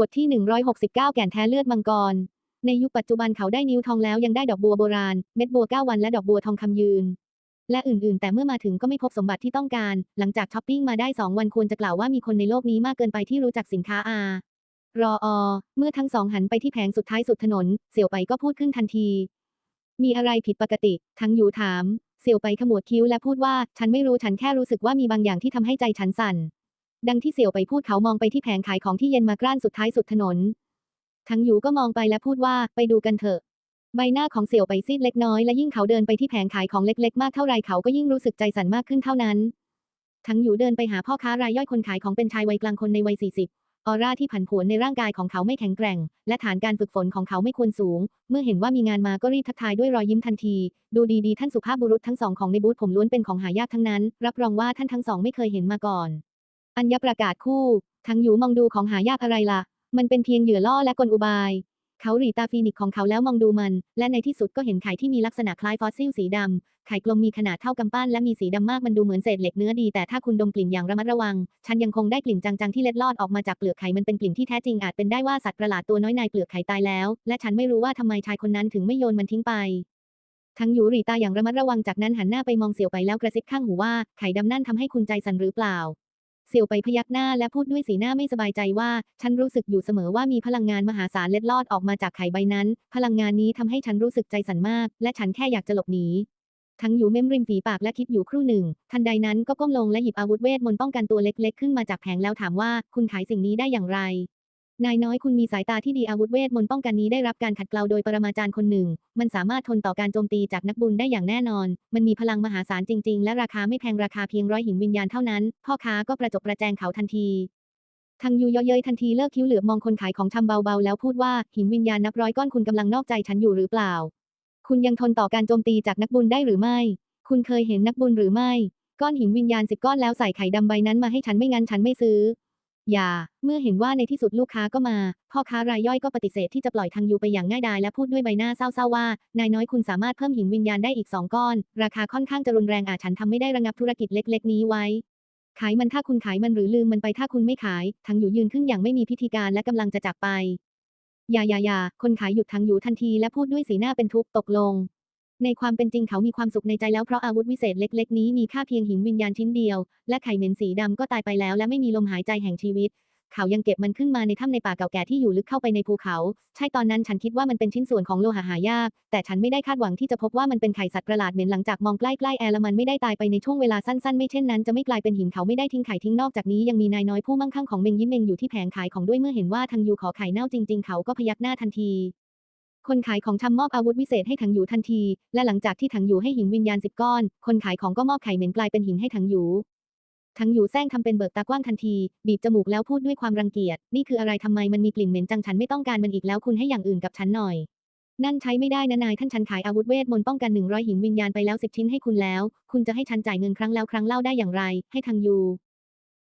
บทที่ 169 แก่นแท้เลือดมังกร ในยุคปัจจุบันเขาได้นิ้วทองแล้วยังได้ดอกบัวโบราณ เม็ดบัว 9 วันและดอกบัวทองคำยืน และอื่นๆ แต่เมื่อมาถึงก็ไม่พบสมบัติที่ต้องการ หลังจากช้อปปิ้งมาได้ 2 วันควรจะกล่าวว่ามีคนในโลกนี้มากเกินไปที่รู้จักสินค้าอารออ เมื่อทั้งสองหันไปที่แผงสุดท้ายสุดถนน เสี่ยวไปก็พูดขึ้นทันที มีอะไรผิดปกติ ทั้งหยูถาม เสี่ยวไปขมวดคิ้วและพูดว่า ฉันไม่รู้ฉันแค่รู้สึกว่ามีบางอย่างที่ทำให้ใจฉันสั่น ดังที่เสี่ยวไปพูดเขามองไปที่แผงขายของที่เย็นมากร้านสุดท้ายสุดถนน ทั้งหยูก็มองไปและพูดว่าไปดูกันเถอะ ใบหน้าของเสี่ยวไปซีดเล็กน้อยและยิ่งเขาเดินไปที่แผงขายของเล็กๆ มากเท่าไรเขาก็ยิ่งรู้สึกใจสั่นมากขึ้นเท่านั้น ทั้งหยูเดินไปหาพ่อค้ารายย่อยคนขายของเป็นชายวัยกลางคนในวัย40ออร่าที่ผันผวนในร่างกายของเขาไม่แข็งแกร่ง และฐานการฝึกฝนของเขาไม่ควรสูง เมื่อเห็นว่ามีงานมาก็รีบทักทายด้วยรอยยิ้มทันที ดูดีๆ ท่านสุภาพบุรุษทั้งสองของในบูธผมล้วนเป็นของหายากทั้งนั้น รับรองว่าท่านทั้งสองไม่เคยเห็นมาก่อน อัญญประกาศคู่ ทั้งหยูมองดูของหายากอะไรล่ะ มันเป็นเพียงเหยื่อล่อและกลอุบาย เขาหรีตาฟีนิกของเขาแล้วมองดูมัน และในที่สุดก็เห็นไข่ที่มีลักษณะคล้ายฟอสซิลสีดำ ไข่กลมมีขนาดเท่ากำปั้นและมีสีดำมากมันดูเหมือนเศษเหล็กเนื้อดีแต่ถ้าคุณดมกลิ่นอย่างระมัดระวัง ฉันยังคงได้กลิ่นจางๆที่เล็ดลอดออกมาจากเปลือกไข่มันเป็นกลิ่นที่แท้จริงอาจเป็นได้ว่าสัตว์ประหลาดตัวน้อยในเปลือกไข่ตายแล้ว และฉันไม่รู้ว่าทำไมชายคนนั้นถึงไม่โยนมันทิ้งไปทั้งยูหรีตาอย่างระมัดระวังจากนั้นหันหน้าไปมองเสี่ยวไปแล้วกระซิบข้างหูว่าไข่ดำนั่นทำให้คุณใจสั่นหรือเปล่า เซียวไปพยักหน้าและพูดด้วยสีหน้าไม่สบายใจว่า ฉันรู้สึกอยู่เสมอว่ามีพลังงานมหาศาลเล็ดลอดออกมาจากไข่ใบนั้น พลังงานนี้ทำให้ฉันรู้สึกใจสั่นมาก และฉันแค่อยากจะหลบหนีทั้งอยู่เม้มริมฝีปากและคิดอยู่ครู่หนึ่ง ทันใดนั้นก็ก้มลงและหยิบอาวุธเวทมนต์ป้องกันตัวเล็กๆ ขึ้นมาจากแผงแล้วถามว่า คุณขายสิ่งนี้ได้อย่างไร นายน้อยคุณมีสายตาที่ดีอาวุธเวทมนต์ป้องกันนี้ได้รับการขัดเกลาโดยปรมาจารย์คนหนึ่ง มันสามารถทนต่อการโจมตีจากนักบุญได้อย่างแน่นอน มันมีพลังมหาศาลจริง ๆ และราคาไม่แพงราคาเพียงร้อยหินวิญญาณเท่านั้น พ่อค้าก็ประจบประแจงเขาทันทีทางยูเย่อเย้ยทันทีเลิกคิ้วเหลือบมองคนขายของชำเบาๆ แล้วพูดว่าหินวิญญาณนับร้อยก้อนคุณกำลังนอกใจฉันอยู่หรือเปล่า คุณยังทนต่อการโจมตีจากนักบุญได้หรือไม่ คุณเคยเห็นนักบุญหรือไม่ ก้อนหินวิญญาณสิบก้อนแล้วใส่ไข่ดำใบนั้นมาให้ฉันไม่งั้นฉันไม่ซื้อ อย่า เมื่อเห็นว่าในที่สุดลูกค้าก็มา พ่อค้ารายย่อยก็ปฏิเสธที่จะปล่อยทางยูไปอย่างง่ายดายและพูดด้วยใบหน้าเศร้าๆว่า นายน้อยคุณสามารถเพิ่มหินวิญญาณได้อีกสองก้อน ราคาค่อนข้างจะรุนแรงอาจฉันทำไม่ได้ระงับธุรกิจเล็ก ๆ นี้ไว้ ขายมันถ้าคุณขายมันหรือลืมมันไปถ้าคุณไม่ขายทางอยู่ยืนขึ้นอย่างไม่มีพิธีการและกำลังจะจากไปอย่าอย่าอย่าคนขายหยุดทางอยู่ทันทีและพูดด้วยสีหน้าเป็นทุกข์ตกลง ในความเป็นจริงเขามีความสุขในใจแล้วเพราะอาวุธวิเศษเล็ก ๆ นี้มีค่าเพียงหินวิญญาณชิ้นเดียว และไข่เหม็นสีดำก็ตายไปแล้ว และไม่มีลมหายใจแห่งชีวิต เขายังเก็บมันขึ้นมาในถ้ำในป่าเก่าแก่ที่อยู่ลึกเข้าไปในภูเขา ใช่ตอนนั้นฉันคิดว่ามันเป็นชิ้นส่วนของโลหะหายาก แต่ฉันไม่ได้คาดหวังที่จะพบว่ามันเป็นไข่สัตว์ประหลาดเหม็นหลังจากมองใกล้ๆแอร์และมันไม่ได้ตายไปในช่วงเวลาสั้นๆไม่เช่นนั้นจะไม่กลายเป็นหินเขาไม่ได้ทิ้งไข่ทิ้งนอกจากนี้ยังมีนายน้อยผู้มั่งคั่งของเมงยิ้มเมงอยู่ที่แผงขายของด้วยเมื่อเห็นว่าทางยูขอไข่เน่าจริง ๆ เขาก็พยักหน้าทันที คนขายของทำมอบอาวุธวิเศษให้ถังหยูทันที และหลังจากที่ถังหยูให้หินวิญญาณสิบก้อน คนขายของก็มอบไข่เหม็นกลายเป็นหินให้ถังหยูทั้งหยูแซงทำเป็นเบิกตากว้างทันที บีบจมูกแล้วพูดด้วยความรังเกียจ นี่คืออะไรทำไมมันมีกลิ่นเหม็นจังฉันไม่ต้องการมันอีกแล้วคุณให้อย่างอื่นกับฉันหน่อย นั่นใช้ไม่ได้นะนายท่านฉันขายอาวุธเวทมนต์ป้องกันหนึ่งร้อยหินวิญญาณไปแล้วสิบชิ้นให้คุณแล้ว คุณจะให้ฉันจ่ายเงินครั้งแล้วครั้งเล่าได้อย่างไร ให้ทางยู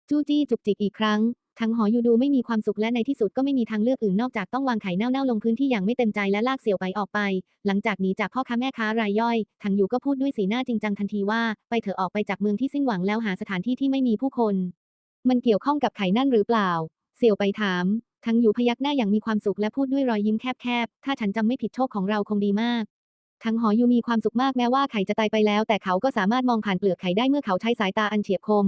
จู้จี้จุกจิกอีกครั้ง ทั้งหอยูดูไม่มีความสุขและในที่สุดก็ไม่มีทางเลือกอื่นนอกจากต้องวางไข่เน่าๆลงพื้นที่อย่างไม่เต็มใจและลากเสี่ยวไปออกไป หลังจากหนีจากพ่อค้าแม่ค้ารายย่อยทั้งยูก็พูดด้วยสีหน้าจริงจังทันทีว่า ไปเถอะออกไปจากเมืองที่สิ้นหวังแล้วหาสถานที่ที่ไม่มีผู้คน มันเกี่ยวข้องกับไข่นั่นหรือเปล่า เสี่ยวไปถามทั้งอยู่พยักหน้าอย่างมีความสุขและพูดด้วยรอยยิ้มแคบๆถ้าฉันจำไม่ผิดโชคของเราคงดีมากทั้งหอยูมีความสุขมากแม้ว่าไข่จะตายไปแล้ว แต่เขาก็สามารถมองผ่านเปลือกไข่ได้เมื่อเขาใช้สายตาอันเฉียบคม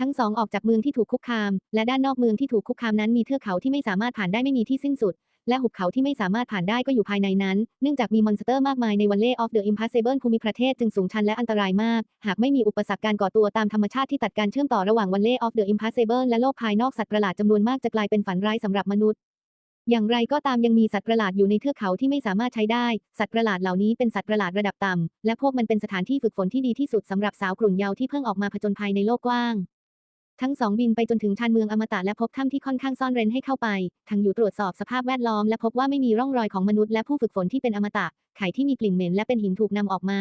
ทั้งสองออกจากเมืองที่ถูกคุกคาม และด้านนอกเมืองที่ถูกคุกคามนั้นมีเทือกเขาที่ไม่สามารถผ่านได้ไม่มีที่สิ้นสุด และหุบเขาที่ไม่สามารถผ่านได้ก็อยู่ภายในนั้น เนื่องจากมีมอนสเตอร์มากมายในวันเล่ออฟเดอะอิมพัสเซเบิลภูมิประเทศจึงสูงชันและอันตรายมาก หากไม่มีอุปสรรคการก่อตัวตามธรรมชาติที่ตัดการเชื่อมต่อระหว่างวันเล่ออฟเดอะอิมพัสเซเบิลและโลกภายนอกสัตว์ประหลาดจำนวนมากจะกลายเป็นฝันร้ายสำหรับมนุษย์อย่างไรก็ตามยังมีสัตว์ประหลาดอยู่ในเทือกเขาที่ไม่สามารถใช้ได้ สัตว์ประหลาดเหล่านี้เป็นสัตว์ประหลาดระดับต่ำ และพวกมันเป็นสถานที่ฝึกฝนที่ดีที่สุดสำหรับสาวกลุ่นเยาว์ที่เพิ่งออกมาผจญภัยในโลกกว้าง ทั้งสองบินไปจนถึงชานเมืองอมตะและพบถ้ำที่ค่อนข้างซ่อนเร้นให้เข้าไปทั้งอยู่ตรวจสอบสภาพแวดล้อมและพบว่าไม่มีร่องรอยของมนุษย์และผู้ฝึกฝนที่เป็นอมตะ ไข่ที่มีกลิ่นเหม็นและเป็นหินถูกนำออกมา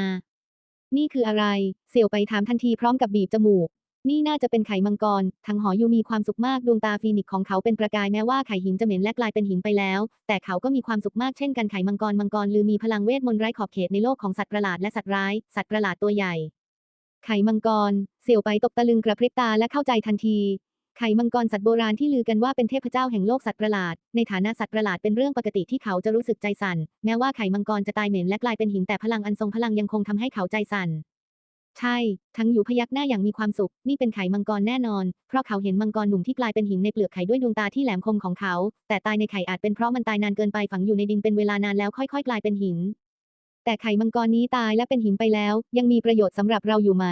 นี่คืออะไร เสี่ยวไปถามทันทีพร้อมกับบีบจมูก นี่น่าจะเป็นไข่มังกรทั้งหอยูมีความสุขมาก ดวงตาฟีนิกของเขาเป็นประกายแม้ว่าไข่หินจะเหม็นและกลายเป็นหินไปแล้ว แต่เขาก็มีความสุขมากเช่นกันไข่มังกรมังกรลือมีพลังเวทมนต์ไร้ขอบเขตในโลกของสัตว์ประหลาดและสัตว์ร้าย สัตว์ประหลาดตัวใหญ่ ไข่มังกร เสี่ยวไปตกตะลึงกระพริบตาและเข้าใจทันที ไข่มังกรสัตว์โบราณที่ลือกันว่าเป็นเทพเจ้าแห่งโลกสัตว์ประหลาด ในฐานะสัตว์ประหลาดเป็นเรื่องปกติที่เขาจะรู้สึกใจสั่น แม้ว่าไข่มังกรจะตายเหม็นและกลายเป็นหินแต่พลังอันทรงพลังยังคงทำให้เขาใจสั่น ใช่ ทั้งอยู่พยักหน้าอย่างมีความสุข นี่เป็นไข่มังกรแน่นอน เพราะเขาเห็นมังกรหนุ่มที่กลายเป็นหินในเปลือกไข่ด้วยดวงตาที่แหลมคมของเขา แต่ตายในไข่อาจเป็นเพราะมันตายนานเกินไปฝังอยู่ในดินเป็นเวลานานแล้วค่อย ๆ กลายเป็นหิน แต่ไข่มังกรนี้ตายและเป็นหินไปแล้ว ยังมีประโยชน์สำหรับเราอยู่ไหม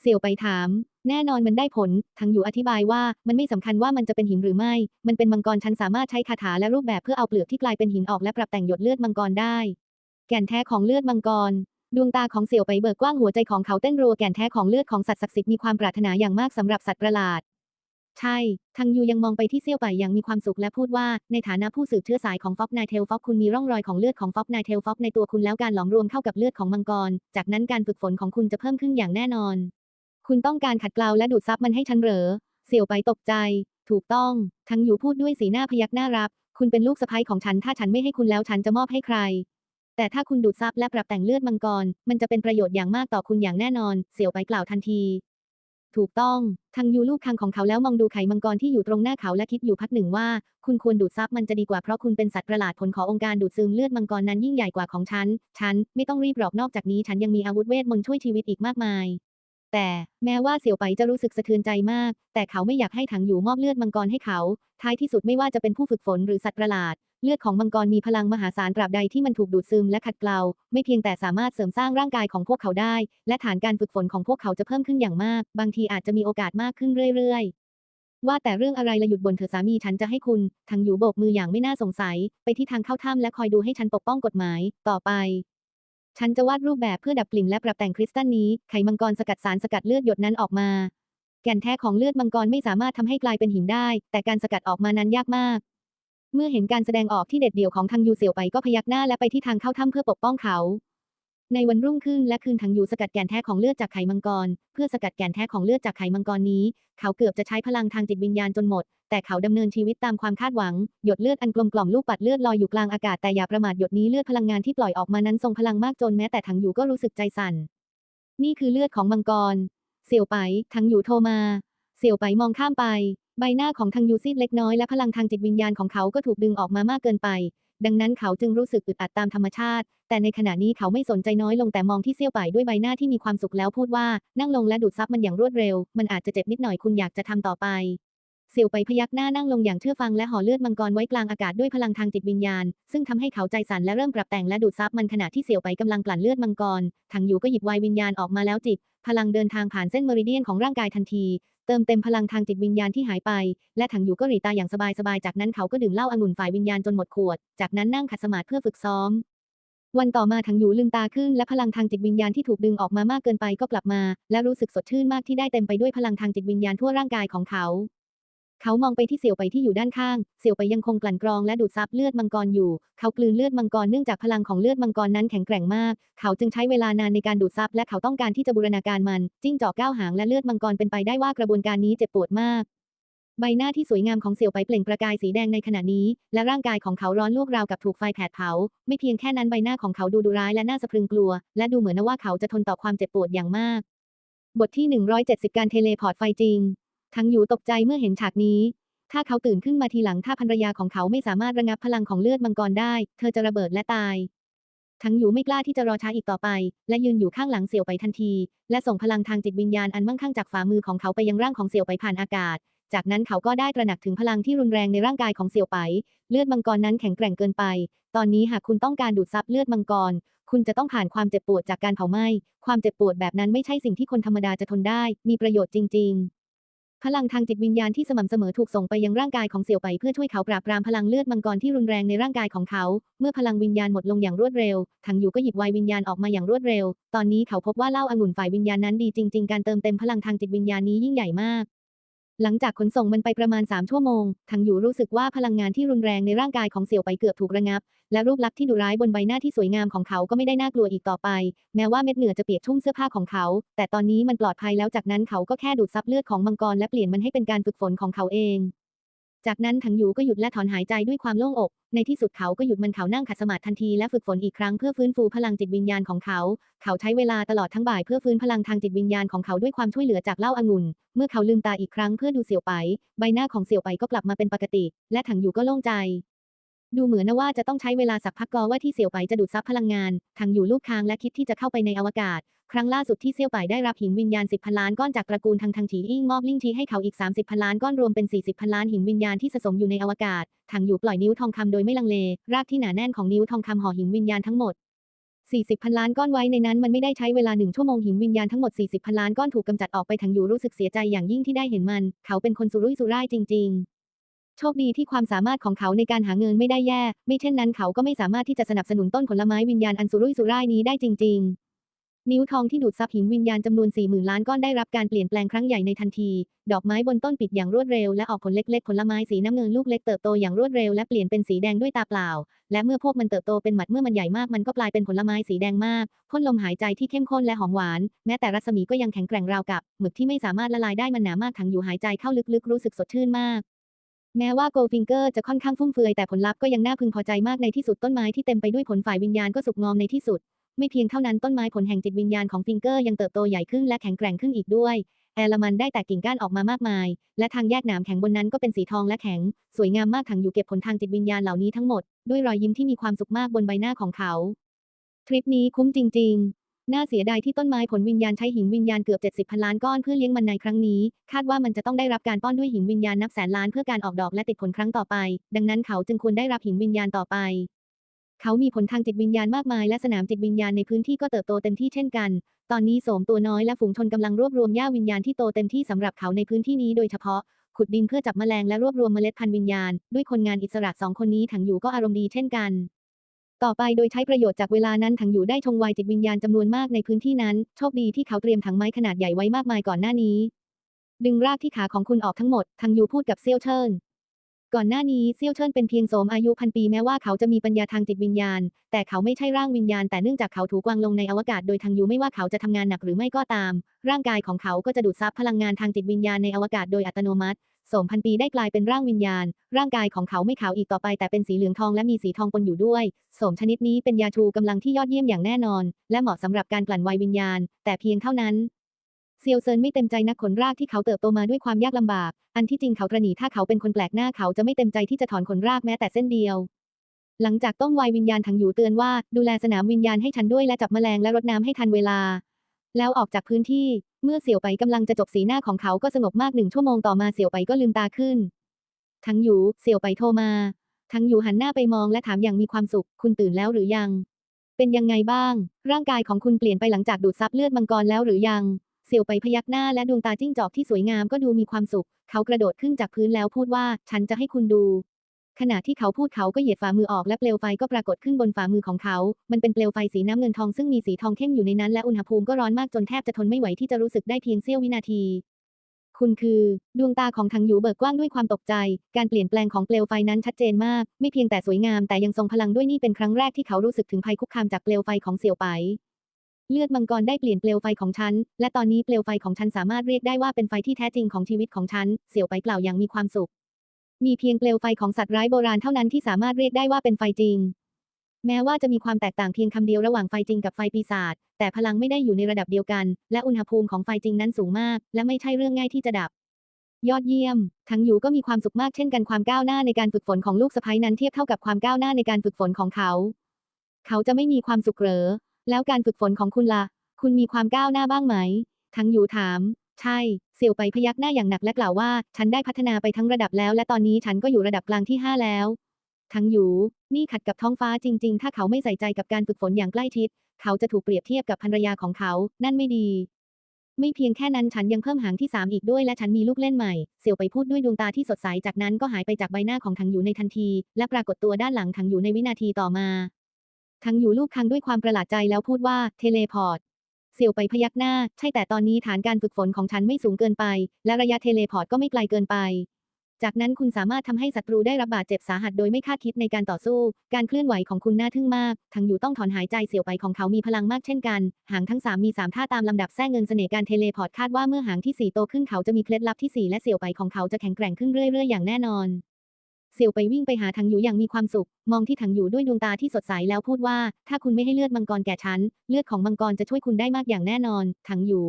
เสี่ยวไปถาม แน่นอนมันได้ผล ทั้งอยู่อธิบายว่ามันไม่สำคัญว่ามันจะเป็นหินหรือไม่ มันเป็นมังกรฉันสามารถใช้คาถาและรูปแบบเพื่อเอาเปลือกที่กลายเป็นหินออกและปรับแต่งหยดเลือดมังกรได้ แก่นแท้ของเลือดมังกรดวงตาของเสี่ยวไปเบิกกว้างหัวใจของเขาเต้นรัวแก่นแท้ของเลือดของสัตว์ศักดิ์สิทธิ์มีความปรารถนาอย่างมากสำหรับสัตว์ประหลาด ใช่ทังยูยังมองไปที่เซี่ยวไปอย่างมีความสุขและพูดว่า ในฐานะผู้สืบเชื้อสายของฟอกนายเทลฟอกคุณมีร่องรอยของเลือดของฟอกนายเทลฟอกในตัวคุณแล้วการหลอมรวมเข้ากับเลือดของมังกร จากนั้นการฝึกฝนของคุณจะเพิ่มขึ้นอย่างแน่นอน คุณต้องการขัดเกลาและดูดซับมันให้ฉันเหรอ เสี่ยวไปตกใจ ถูกต้องทังยูพูดด้วยสีหน้าพยักหน้ารับ คุณเป็นลูกสะใภ้ของฉัน ถ้าฉันไม่ให้คุณแล้วฉันจะมอบให้ใคร แต่ถ้าคุณดูดซับและปรับแต่งเลือดมังกร มันจะเป็นประโยชน์อย่างมากต่อคุณอย่างแน่นอน เสี่ยวไปกล่าวทันที ถูกต้องทังยูลูกคางของเขาแล้วมองดูไข่มังกรที่อยู่ตรงหน้าเขาและคิดอยู่พักหนึ่งว่า คุณควรดูดซับมันจะดีกว่าเพราะคุณเป็นสัตว์ประหลาดผลขององค์การดูดซึมเลือดมังกรนั้นยิ่งใหญ่กว่าของฉัน ฉันไม่ต้องรีบหรอกนอกจากนี้ ฉันยังมีอาวุธเวทมนต์ช่วยชีวิตอีกมากมาย แต่แม้ว่าเสี่ยวไปจะรู้สึกสะเทือนใจมาก แต่เขาไม่อยากให้ถังอยู่มอบเลือดมังกรให้เขา ท้ายที่สุดไม่ว่าจะเป็นผู้ฝึกฝนหรือสัตว์ประหลาด เลือดของมังกรมีพลังมหาศาลตราบใดที่มันถูกดูดซึมและขัดเกลา ไม่เพียงแต่สามารถเสริมสร้างร่างกายของพวกเขาได้ และฐานการฝึกฝนของพวกเขาจะเพิ่มขึ้นอย่างมาก บางทีอาจจะมีโอกาสมากขึ้นเรื่อยๆ ว่าแต่เรื่องอะไรละหยุดบนเถอะสามีฉันจะให้คุณทั้งอยู่โบกมืออย่างไม่น่าสงสัย ไปที่ทางเข้าถ้ำและคอยดูให้ฉันปกป้องกฎหมาย ต่อไปฉันจะวาดรูปแบบเพื่อดับกลิ่นและปรับแต่งคริสตัลนี้ ไข่มังกรสกัดสารสกัดเลือดหยดนั้นออกมา แก่นแท้ของเลือดมังกรไม่สามารถทำให้กลายเป็นหินได้ แต่การสกัดออกมานั้นยากมาก เมื่อเห็นการแสดงออกที่เด็ดเดี่ยวของทางยูเสี่ยวไปก็พยักหน้าและไปที่ทางเข้าถ้ำเพื่อปกป้องเขา ในวันรุ่งขึ้นและคืนทางยูสกัดแก่นแท้ของเลือดจากไขมังกร เพื่อสกัดแก่นแท้ของเลือดจากไขมังกรนี้ เขาเกือบจะใช้พลังทางจิตวิญญาณจนหมด แต่เขาดำเนินชีวิตตามความคาดหวัง หยดเลือดอันกลมกล่อมลูกปัดเลือดลอยอยู่กลางอากาศแต่อย่าประมาทหยดนี้เลือดพลังงานที่ปล่อยออกมานั้นทรงพลังมากจนแม้แต่ทางยูก็รู้สึกใจสั่น นี่คือเลือดของมังกร เสี่ยวไปทางยูโทรมา เสี่ยวไปมองข้ามไป ใบหน้าของทางยูซีดเล็กน้อยและพลังทางจิตวิญญาณของเขาก็ถูกดึงออกมามากเกินไป ดังนั้นเขาจึงรู้สึกอึดอัดตามธรรมชาติ แต่ในขณะนี้เขาไม่สนใจน้อยลงแต่มองที่เซี่ยวไปด้วยใบหน้าที่มีความสุขแล้วพูดว่า นั่งลงและดูดซับมันอย่างรวดเร็ว มันอาจจะเจ็บนิดหน่อยคุณอยากจะทำต่อไป เสี่ยวไปพยักหน้านั่งลงอย่างเชื่อฟังและห่อเลือดมังกรไว้กลางอากาศด้วยพลังทางจิตวิญญาณ ซึ่งทำให้เขาใจสั่นและเริ่มปรับแต่งและดูดซับมันขณะที่เสี่ยวไปกำลังกลั่นเลือดมังกรทางอยู่ก็หยิบวน์วิญญาณออกมาแล้วจิบ พลังเดินทางผ่านเส้นเมริเดียนของร่างกายทันที เติมเต็มพลังทางจิตวิญญาณที่หายไป และถังอยู่ก็หรีตาอย่างสบายๆจากนั้นเขาก็ดื่มเหล้าองุ่นฝ่ายวิญญาณจนหมดขวด จากนั้นนั่งขัดสมาธิเพื่อฝึกซ้อมวันต่อมาถังอยู่ลืมตาขึ้นและพลังทางจิตวิญญาณที่ถูกดึงออกมามากเกินไปก็กลับมา และรู้สึกสดชื่นมากที่ได้เต็มไปด้วยพลังทางจิตวิญญาณทั่วร่างกายของเขา เขามองไปที่เสี่ยวไปที่อยู่ด้านข้าง เสี่ยวไปยังคงกลั่นกรองและดูดซับเลือดมังกรอยู่ เขากลืนเลือดมังกรเนื่องจากพลังของเลือดมังกรนั้นแข็งแกร่งมาก เขาจึงใช้เวลานานในการดูดซับและเขาต้องการที่จะบูรณาการมัน จิ้งจอกก้าวหางและเลือดมังกรเป็นไปได้ว่ากระบวนการนี้เจ็บปวดมากใบหน้าที่สวยงามของเสี่ยวไปเปล่งประกายสีแดงในขณะนี้ และร่างกายของเขาร้อนลวกราวกับถูกไฟแผดเผา ไม่เพียงแค่นั้นใบหน้าของเขาดูดุร้ายและน่าสะพรึงกลัว และดูเหมือนว่าเขาจะทนต่อความเจ็บปวดอย่างมาก บทที่ 170 การเทเลพอร์ตไฟจริง ทั้งอยู่ตกใจเมื่อเห็นฉากนี้ ถ้าเขาตื่นขึ้นมาทีหลังถ้าภรรยาของเขาไม่สามารถระงับพลังของเลือดมังกรได้ เธอจะระเบิดและตาย ทั้งอยู่ไม่กล้าที่จะรอช้าอีกต่อไป และยืนอยู่ข้างหลังเสี่ยวไปทันที และส่งพลังทางจิตวิญญาณอันมั่งคั่งจากฝ่ามือของเขาไปยังร่างของเสี่ยวไปผ่านอากาศ จากนั้นเขาก็ได้ตระหนักถึงพลังที่รุนแรงในร่างกายของเสี่ยวไป เลือดมังกรนั้นแข็งแกร่งเกินไป ตอนนี้หากคุณต้องการดูดซับเลือดมังกรคุณจะต้องผ่านความเจ็บปวดจากการเผาไหม้ ความเจ็บปวดแบบนั้นไม่ใช่สิ่งที่คนธรรมดาจะทนได้ มีประโยชน์จริง ๆ พลังทางจิตวิญญาณที่สม่ำเสมอถูกส่งไปยังร่างกายของเสี่ยวไปเพื่อช่วยเขาปราบปรามพลังเลือดมังกรที่รุนแรงในร่างกายของเขา เมื่อพลังวิญญาณหมดลงอย่างรวดเร็ว ถังอยู่ก็หยิบไวายวิญญาณออกมาอย่างรวดเร็ว ตอนนี้เขาพบว่าเหล้าองุ่นฝ่ายวิญญาณนั้นดีจริง ๆ การเติมเต็มพลังทางจิตวิญญาณนี้ยิ่งใหญ่มาก หลังจากขนส่งมันไปประมาณ 3 ชั่วโมง ทังอยู่รู้สึกว่าพลังงานที่รุนแรงในร่างกายของเสี่ยวไปเกือบถูกระงับ และรูปลักษณ์ที่ดุร้ายบนใบหน้าที่สวยงามของเขาก็ไม่ได้น่ากลัวอีกต่อไป แม้ว่าเม็ดเหงื่อจะเปียกชุ่มเสื้อผ้าของเขา แต่ตอนนี้มันปลอดภัยแล้วจากนั้นเขาก็แค่ดูดซับเลือดของมังกรและเปลี่ยนมันให้เป็นการฝึกฝนของเขาเอง จากนั้นถังหยูก็หยุดและถอนหายใจด้วยความโล่งอก ในที่สุดเขาก็หยุดมันเขานั่งขัดสมาธิทันทีและฝึกฝนอีกครั้งเพื่อฟื้นฟูพลังจิตวิญญาณของเขา เขาใช้เวลาตลอดทั้งบ่ายเพื่อฟื้นพลังทางจิตวิญญาณของเขาด้วยความช่วยเหลือจากเหล้าองุ่น เมื่อเขาลืมตาอีกครั้งเพื่อดูเสี่ยวไป ใบหน้าของเสี่ยวไปก็กลับมาเป็นปกติ และถังหยูก็โล่งใจ ดูเหมือนนะว่าจะต้องใช้เวลาสักพักกอว่าที่เสี่ยวไปจะดูดซับพลังงานถังอยู่ลูกค้างและคิดที่จะเข้าไปในอวกาศ ครั้งล่าสุดที่เซี่ยวไปได้รับหินวิญญาณ 10พันล้านก้อนจากตระกูลทางทางฉีอิ่งมอบลิงชีให้เขาอีก 30พันล้านก้อนรวมเป็น 40พันล้านหินวิญญาณที่สะสมอยู่ในอวกาศถังอยู่ปล่อยนิ้วทองคำโดยไม่ลังเล รากที่หนาแน่นของนิ้วทองคำห่อหินวิญญาณทั้งหมด40พันล้านก้อนไว้ในนั้นมันไม่ได้ใช้เวลาหนึ่งชั่วโมงหินวิญญาณทั้งหมด 40พันล้านก้อนถูกกำจัดออกไปถังอยู่รู้สึกเสียใจอย่างยิ่งที่ได้เห็นมัน เขาเป็นคนสุรุ่ยสุร่ายจริง ๆ โชคดีที่ความสามารถของเขาในการหาเงินไม่ได้แย่ ไม่เช่นนั้นเขาก็ไม่สามารถที่จะสนับสนุนต้นผลไม้วิญญาณอันสุรุ่ยสุร่ายนี้ได้จริง ๆ นิ้วทองที่ดูดซับหินวิญญาณจำนวน40,000ล้านก้อนได้รับการเปลี่ยนแปลงครั้งใหญ่ในทันที ดอกไม้บนต้นปิดอย่างรวดเร็วและออกผลเล็กๆ ผลไม้สีน้ำเงินลูกเล็กเติบโตอย่างรวดเร็วและเปลี่ยนเป็นสีแดงด้วยตาเปล่า และเมื่อพวกมันเติบโตเป็นหมัดเมื่อมันใหญ่มากมันก็กลายเป็นผลไม้สีแดงมากพ่นลมหายใจที่เข้มข้นและหอมหวาน แม้แต่รัศมีก็ยังแข็งแกร่งราวกับหมึกที่ไม่สามารถละลายได้มันหนามากถังอยู่หายใจเข้าลึกๆรู้สึกสดชื่นมาก แม้ว่าโกลฟิงเกอร์จะค่อนข้างฟุ่มเฟือยแต่ผลลัพธ์ก็ยังน่าพึงพอใจมากในที่สุดต้นไม้ที่เต็มไปด้วยผลฝ่ายวิญญาณก็สุกงอมในที่สุด ไม่เพียงเท่านั้นต้นไม้ผลแห่งจิตวิญญาณของฟิงเกอร์ยังเติบโตใหญ่ขึ้นและแข็งแกร่งขึ้นอีกด้วยแอลมันได้แตกกิ่งก้านออกมามากมาย และทางแยกหนามแข็งบนนั้นก็เป็นสีทองและแข็ง สวยงามมากถังอยู่เก็บผลทางจิตวิญญาณเหล่านี้ทั้งหมด ด้วยรอยยิ้มที่มีความสุขมากบนใบหน้าของเขา ทริปนี้คุ้มจริง ๆ น่าเสียดายที่ต้นไม้ผลวิญญาณใช้หินวิญญาณเกือบ 70พันล้านก้อนเพื่อเลี้ยงมันในครั้งนี้ คาดว่ามันจะต้องได้รับการป้อนด้วยหินวิญญาณนับแสนล้านเพื่อการออกดอกและติดผลครั้งต่อไป ดังนั้นเขาจึงควรได้รับหินวิญญาณต่อไป เขามีผลทางจิตวิญญาณมากมายและสนามจิตวิญญาณในพื้นที่ก็เติบโตเต็มที่เช่นกัน ตอนนี้โสมตัวน้อยและฝูงชนกำลังรวบรวมหญ้าวิญญาณที่โตเต็มที่สำหรับเขาในพื้นที่นี้โดยเฉพาะขุดดินเพื่อจับแมลงและรวบรวมเมล็ดพันธุ์วิญญาณ ด้วยคนงานอิสระสองคนนี้ถังอยู่ก็อารมณ์ดีเช่นกัน ต่อไปโดยใช้ประโยชน์จากเวลานั้นถังอยู่ได้ชงวน์จิตวิญญาณจำนวนมากในพื้นที่นั้น โชคดีที่เขาเตรียมถังไม้ขนาดใหญ่ไว้มากมายก่อนหน้านี้ ดึงรากที่ขาของคุณออกทั้งหมดถังอยู่พูดกับเซียวเชิญก่อนหน้านี้เซียวเชิญเป็นเพียงโสมอายุพันปีแม้ว่าเขาจะมีปัญญาทางจิตวิญญาณ แต่เขาไม่ใช่ร่างวิญญาณแต่เนื่องจากเขาถูกวางลงในอวกาศโดยทางยูไม่ว่าเขาจะทำงานหนักหรือไม่ก็ตาม ร่างกายของเขาก็จะดูดซับพลังงานทางจิตวิญญาณในอวกาศโดยอัตโนมัติ สมพันปีได้กลายเป็นร่างวิญญาณ ร่างกายของเขาไม่ขาวอีกต่อไปแต่เป็นสีเหลืองทองและมีสีทองปนอยู่ด้วยสมชนิดนี้เป็นยาชูกำลังที่ยอดเยี่ยมอย่างแน่นอน และเหมาะสำหรับการกลั่นไวน์วิญญาณ แต่เพียงเท่านั้นเซียวเซินไม่เต็มใจนักขนรากที่เขาเติบโตมาด้วยความยากลำบาก อันที่จริงเขาตระหนี่ถ้าเขาเป็นคนแปลกหน้าเขาจะไม่เต็มใจที่จะถอนขนรากแม้แต่เส้นเดียว หลังจากต้มไวน์วิญญาณถังอยู่เตือนว่าดูแลสนามวิญญาณให้ฉันด้วยและจับแมลงและรดน้ำให้ทันเวลา แล้วออกจากพื้นที่ เมื่อเสี่ยวไปกำลังจะจบสีหน้าของเขาก็สงบมากหนึ่งชั่วโมงต่อมาเสี่ยวไปก็ลืมตาขึ้น ทั้งหยูเสี่ยวไปโทรมา ทั้งหยูหันหน้าไปมองและถามอย่างมีความสุข คุณตื่นแล้วหรือยัง เป็นยังไงบ้าง ร่างกายของคุณเปลี่ยนไปหลังจากดูดซับเลือดมังกรแล้วหรือยัง เสี่ยวไปพยักหน้าและดวงตาจิ้งจอกที่สวยงามก็ดูมีความสุข เขากระโดดขึ้นจากพื้นแล้วพูดว่า ฉันจะให้คุณดู ขณะที่เขาพูดเขาก็เหยียดฝ่ามือออกและเปลวไฟก็ปรากฏขึ้นบนฝ่ามือของเขา มันเป็นเปลวไฟสีน้ำเงินทองซึ่งมีสีทองเข้มอยู่ในนั้นและอุณหภูมิก็ร้อนมากจนแทบจะทนไม่ไหวที่จะรู้สึกได้เพียงเสี้ยววินาที คุณคือ ดวงตาของทังหยูเบิกกว้างด้วยความตกใจ การเปลี่ยนแปลงของเปลวไฟนั้นชัดเจนมาก ไม่เพียงแต่สวยงามแต่ยังทรงพลังด้วยนี่เป็นครั้งแรกที่เขารู้สึกถึงภัยคุกคามจากเปลวไฟของเสี่ยวไปเลือดมังกรได้เปลี่ยนเปลวไฟของฉัน และตอนนี้เปลวไฟของฉันสามารถเรียกได้ว่าเป็นไฟที่แท้จริงของชีวิตของฉัน เสี่ยวไปกล่าวอย่างมีความสุข มีเพียงเปลวไฟของสัตว์ร้ายโบราณเท่านั้นที่สามารถเรียกได้ว่าเป็นไฟจริง แม้ว่าจะมีความแตกต่างเพียงคำเดียวระหว่างไฟจริงกับไฟปีศาจแต่พลังไม่ได้อยู่ในระดับเดียวกัน และอุณหภูมิของไฟจริงนั้นสูงมาก และไม่ใช่เรื่องง่ายที่จะดับ ยอดเยี่ยม ทั้งอยู่ก็มีความสุขมากเช่นกันความก้าวหน้าในการฝึกฝนของลูกสะใภ้นั้นเทียบเท่ากับความก้าวหน้าในการฝึกฝนของเขา เขาจะไม่มีความสุขเหรอแล้วการฝึกฝนของคุณล่ะ คุณมีความก้าวหน้าบ้างไหม ทั้งอยู่ถาม ใช่เสี่ยวไปพยักหน้าอย่างหนักและกล่าวว่า ฉันได้พัฒนาไปทั้งระดับแล้ว และตอนนี้ฉันก็อยู่ระดับกลางที่5แล้ว ทั้งอยู่ นี่ขัดกับท้องฟ้าจริง ๆ ถ้าเขาไม่ใส่ใจกับการฝึกฝนอย่างใกล้ชิด เขาจะถูกเปรียบเทียบกับภรรยาของเขา นั่นไม่ดี ไม่เพียงแค่นั้นฉันยังเพิ่มหางที่3อีกด้วยและฉันมีลูกเล่นใหม่ เสี่ยวไปพูดด้วยดวงตาที่สดใสจากนั้นก็หายไปจากใบหน้าของทังอยู่ในทันที และปรากฏตัวด้านหลังทังอยู่ในวินาทีต่อมา ทังอยู่ลูกคังด้วยความประหลาดใจแล้วพูดว่าเทเลพอร์ต เสี่ยวไปพยักหน้า ใช่แต่ตอนนี้ฐานการฝึกฝนของฉันไม่สูงเกินไป และระยะเทเลพอร์ตก็ไม่ไกลเกินไป จากนั้นคุณสามารถทำให้ศัตรูได้รับบาดเจ็บสาหัสโดยไม่คาดคิดในการต่อสู้ การเคลื่อนไหวของคุณน่าทึ่งมาก ทั้งอยู่ต้องถอนหายใจเสี่ยวไปของเขามีพลังมากเช่นกัน หางทั้งสามมีสามท่าตามลำดับแท้เงินเสน่ห์การเทเลพอร์ตคาดว่าเมื่อหางที่สี่โตขึ้นเขาจะมีเคล็ดลับที่สี่และเสี่ยวไปของเขาจะแข็งแกร่งขึ้นเรื่อยๆอย่างแน่นอน เสี่ยวไปวิ่งไปหาถังหยูอย่างมีความสุข มองที่ถังหยูด้วยดวงตาที่สดใสแล้วพูดว่า ถ้าคุณไม่ให้เลือดมังกรแก่ฉัน เลือดของมังกรจะช่วยคุณได้มากอย่างแน่นอน ถังหยู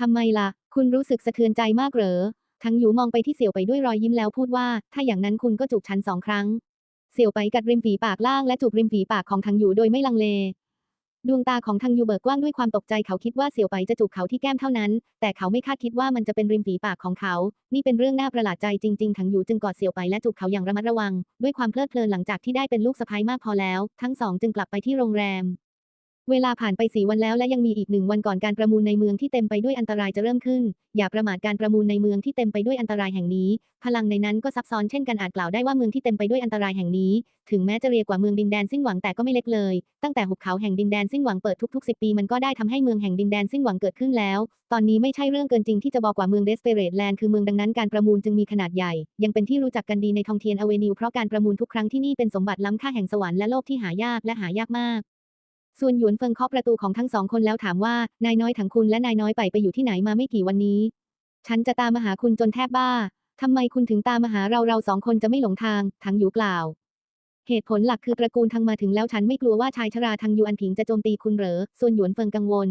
ทำไมล่ะ คุณรู้สึกสะเทือนใจมากเหรอถังหยูมองไปที่เสี่ยวไปด้วยรอยยิ้มแล้วพูดว่า ถ้าอย่างนั้นคุณก็จูบฉันสองครั้ง เสี่ยวไปกัดริมฝีปากล่างและจูบริมฝีปากของถังหยูโดยไม่ลังเล ดวงตาของทังยูเบิกกว้างด้วยความตกใจเขาคิดว่าเสี่ยวไปจะจูบเขาที่แก้มเท่านั้น แต่เขาไม่คาดคิดว่ามันจะเป็นริมฝีปากของเขา นี่เป็นเรื่องน่าประหลาดใจจริงๆทังยูจึงกอดเสี่ยวไปและจูบเขาอย่างระมัดระวัง ด้วยความเพลิดเพลินหลังจากที่ได้เป็นลูกสะใภ้มากพอแล้ว ทั้งสองจึงกลับไปที่โรงแรม เวลาผ่านไปสี่วันแล้วและยังมีอีกหนึ่งวันก่อนการประมูลในเมืองที่เต็มไปด้วยอันตรายจะเริ่มขึ้น อย่าประมาทการประมูลในเมืองที่เต็มไปด้วยอันตรายแห่งนี้ พลังในนั้นก็ซับซ้อนเช่นกันอาจกล่าวได้ว่าเมืองที่เต็มไปด้วยอันตรายแห่งนี้ ถึงแม้จะเรียกว่าเมืองดินแดนสิ้นหวังแต่ก็ไม่เล็กเลย ตั้งแต่หุบเขาแห่งดินแดนสิ้นหวังเปิดทุกๆ 10 ปีมันก็ได้ทำให้เมืองแห่งดินแดนสิ้นหวังเกิดขึ้นแล้ว ตอนนี้ไม่ใช่เรื่องเกินจริงที่จะบอกว่าเมืองเดสเปเรตแลนด์คือเมืองดังนั้นการประมูลจึงมีขนาดใหญ่ ยังเป็นที่รู้จักกันดีในทองเทียนอเวนิวเพราะการประมูลทุกครั้งที่นี่เป็นสมบัติล้ำค่าแห่งสวรรค์และโลกที่หายากและหายากมาก ส่วนหยวนเฟิงเคาะประตูของทั้งสองคนแล้วถามว่า นายน้อยถังคุณและนายน้อยไปไปอยู่ที่ไหนมาไม่กี่วันนี้ ฉันจะตามมาหาคุณจนแทบบ้าทำไมคุณถึงตามมาหาเราเราสองคนจะไม่หลงทางถังหยูกล่าว เหตุผลหลักคือตระกูลทังมาถึงแล้วฉันไม่กลัวว่าชายชราทังยูอันผิงจะโจมตีคุณเหรอ ส่วนหยวนเฟิงกังวล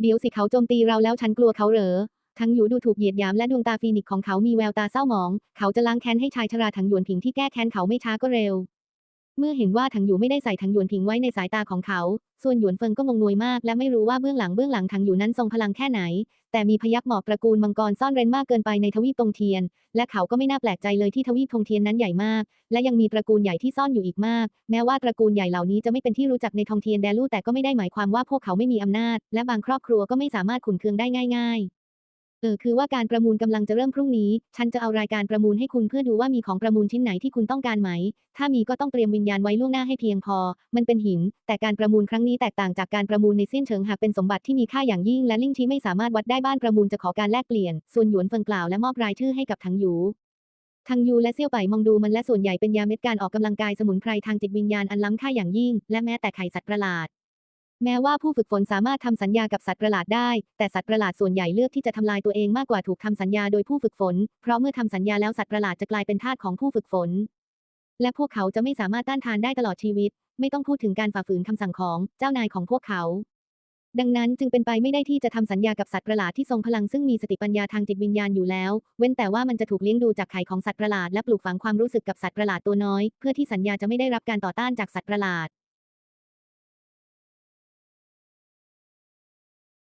เดี๋ยวสิเขาโจมตีเราแล้วฉันกลัวเขาเหรอทังหยูดูถูกเหยียดหยามและดวงตาฟีนิกของเขามีแววตาเศร้าหมอง เขาจะล้างแค้นให้ชายชราถังหยวนผิงที่แก้แค้นเขาไม่ช้าก็เร็ว เมื่อเห็นว่าถังหยูไม่ได้ใส่ถังหยวนผิงไว้ในสายตาของเขา ส่วนหยวนเฟิงก็งงงวยมาก และไม่รู้ว่าเบื้องหลังเบื้องหลังถังหยูนั้นทรงพลังแค่ไหน แต่มีพยักหมอกตระกูลมังกรซ่อนเร้นมากเกินไปในทวีปตงเทียน และเขาก็ไม่น่าแปลกใจเลยที่ทวีปตงเทียนนั้นใหญ่มาก และยังมีตระกูลใหญ่ที่ซ่อนอยู่อีกมาก แม้ว่าตระกูลใหญ่เหล่านี้จะไม่เป็นที่รู้จักในทองเทียนแดลู่แต่ก็ไม่ได้หมายความว่าพวกเขาไม่มีอำนาจ และบางครอบครัวก็ไม่สามารถขุนเคืองได้ง่าย ๆ เออคือว่าการประมูลกำลังจะเริ่มพรุ่งนี้ ฉันจะเอารายการประมูลให้คุณเพื่อดูว่ามีของประมูลชิ้นไหนที่คุณต้องการไหม ถ้ามีก็ต้องเตรียมวิญญาณไว้ล่วงหน้าให้เพียงพอ มันเป็นหิน แต่การประมูลครั้งนี้แตกต่างจากการประมูลในเส้นเฉิงหากเป็นสมบัติที่มีค่าอย่างยิ่งและลิ่งชี้ไม่สามารถวัดได้บ้านประมูลจะขอการแลกเปลี่ยน ส่วนหยวนเฟิงกล่าวและมอบรายชื่อให้กับทังหยูทังยูและเซี่ยวไปมองดูมันและส่วนใหญ่เป็นยาเม็ดการออกกำลังกายสมุนไพรทางจิตวิญญาณอันล้ำค่าอย่างยิ่ง และแม้แต่ไข่สัตว์ประหลาด แม้ว่าผู้ฝึกฝนสามารถทำสัญญากับสัตว์ประหลาดได้ แต่สัตว์ประหลาดส่วนใหญ่เลือกที่จะทำลายตัวเองมากกว่าถูกทำสัญญาโดยผู้ฝึกฝน เพราะเมื่อทำสัญญาแล้วสัตว์ประหลาดจะกลายเป็นทาสของผู้ฝึกฝน และพวกเขาจะไม่สามารถต้านทานได้ตลอดชีวิต ไม่ต้องพูดถึงการฝ่าฝืนคำสั่งของเจ้านายของพวกเขา ดังนั้นจึงเป็นไปไม่ได้ที่จะทำสัญญากับสัตว์ประหลาดที่ทรงพลังซึ่งมีสติปัญญาทางจิตวิญญาณอยู่แล้ว เว้นแต่ว่ามันจะถูกเลี้ยงดูจากไข่ของสัตว์ประหลาดและปลูกฝังความรู้สึกกับสัตว์ประหลาดตัวน้อย เพื่อที่สัญญาจะไม่ได้รับการต่อต้านจากสัตว์ประหลาด